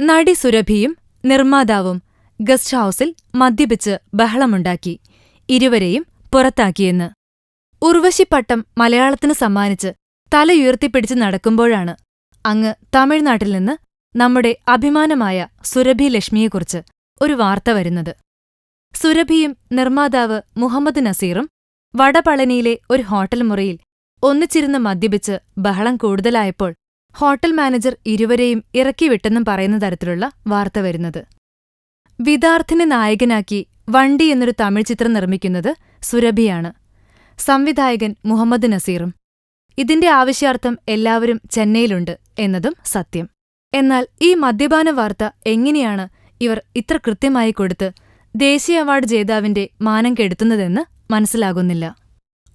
നടി സുരഭിയും നിർമ്മാതാവും ഗസ്റ്റ് ഹൌസിൽ മദ്യപിച്ച് ബഹളമുണ്ടാക്കി. ഇരുവരെയും പുറത്താക്കിയെന്ന്. ഉർവശിപ്പട്ടം മലയാളത്തിന് സമ്മാനിച്ച് തലയുയർത്തിപ്പിടിച്ച് നടക്കുമ്പോഴാണ് അങ്ങ് തമിഴ്നാട്ടിൽ നിന്ന് നമ്മുടെ അഭിമാനമായ സുരഭി ലക്ഷ്മിയെക്കുറിച്ച് ഒരു വാർത്ത വരുന്നത്. സുരഭിയും നിർമ്മാതാവ് മുഹമ്മദ് നസീറും വടപളനിയിലെ ഒരു ഹോട്ടൽ മുറിയിൽ ഒന്നിച്ചിരുന്ന് മദ്യപിച്ച് ബഹളം കൂടുതലായപ്പോൾ ഹോട്ടൽ മാനേജർ ഇരുവരെയും ഇറക്കിവിട്ടെന്നും പറയുന്ന തരത്തിലുള്ള വാർത്ത വരുന്നത്. വിദാർത്ഥിനെ നായകനാക്കി വണ്ടി എന്നൊരു തമിഴ് ചിത്രം നിർമ്മിക്കുന്നത് സുരഭിയാണ്. സംവിധായകൻ മുഹമ്മദ് നസീറും. ഇതിന്റെ ആവശ്യാർത്ഥം എല്ലാവരും ചെന്നൈയിലുണ്ട് എന്നതും സത്യം. എന്നാൽ ഈ മദ്യപാന വാർത്ത എങ്ങനെയാണ് ഇവർ ഇത്ര കൃത്യമായി കൊടുത്ത് ദേശീയ അവാർഡ് ജേതാവിന്റെ മാനം കെടുത്തുന്നതെന്ന് മനസ്സിലാകുന്നില്ല.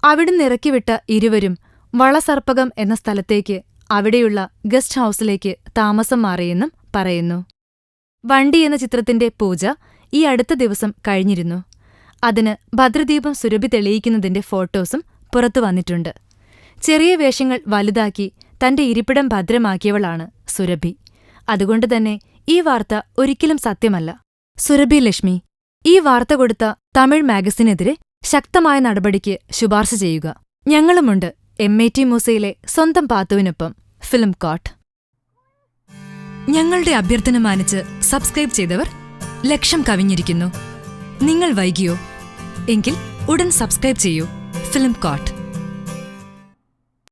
അവിടുന്ന് ഇറക്കിവിട്ട ഇരുവരും വളസർപ്പകം എന്ന സ്ഥലത്തേക്ക് അവിടെയുള്ള ഗസ്റ്റ് ഹൌസിലേക്ക് താമസം മാറിയെന്നും പറയുന്നു. വണ്ടി എന്ന ചിത്രത്തിന്റെ പൂജ ഈ അടുത്ത ദിവസം കഴിഞ്ഞിരുന്നു. അതിന് ഭദ്രദീപം സുരഭി തെളിയിക്കുന്നതിന്റെ ഫോട്ടോസും പുറത്തു വന്നിട്ടുണ്ട്. ചെറിയ വേഷങ്ങൾ വലുതാക്കി തന്റെ ഇരിപ്പിടം ഭദ്രമാക്കിയവളാണ് സുരഭി. അതുകൊണ്ടുതന്നെ ഈ വാർത്ത ഒരിക്കലും സത്യമല്ല. സുരഭി ലക്ഷ്മി ഈ വാർത്ത കൊടുത്ത തമിഴ് മാഗസിനെതിരെ ശക്തമായ നടപടിക്ക് ശുപാർശ ചെയ്യുക. ഞങ്ങളുമുണ്ട് എം എ ടി മൂസയിലെ സ്വന്തം പാത്തുവിനൊപ്പം ഫിലിം കോട്ട് ഞങ്ങളുടെ അഭ്യർത്ഥന മാനിച്ച് സബ്സ്ക്രൈബ് ചെയ്തവർ ലക്ഷം കവിഞ്ഞിരിക്കുന്നു. നിങ്ങൾ വൈകിയോ? എങ്കിൽ ഉടൻ സബ്സ്ക്രൈബ് ചെയ്യൂ ഫിലിം കോട്ട്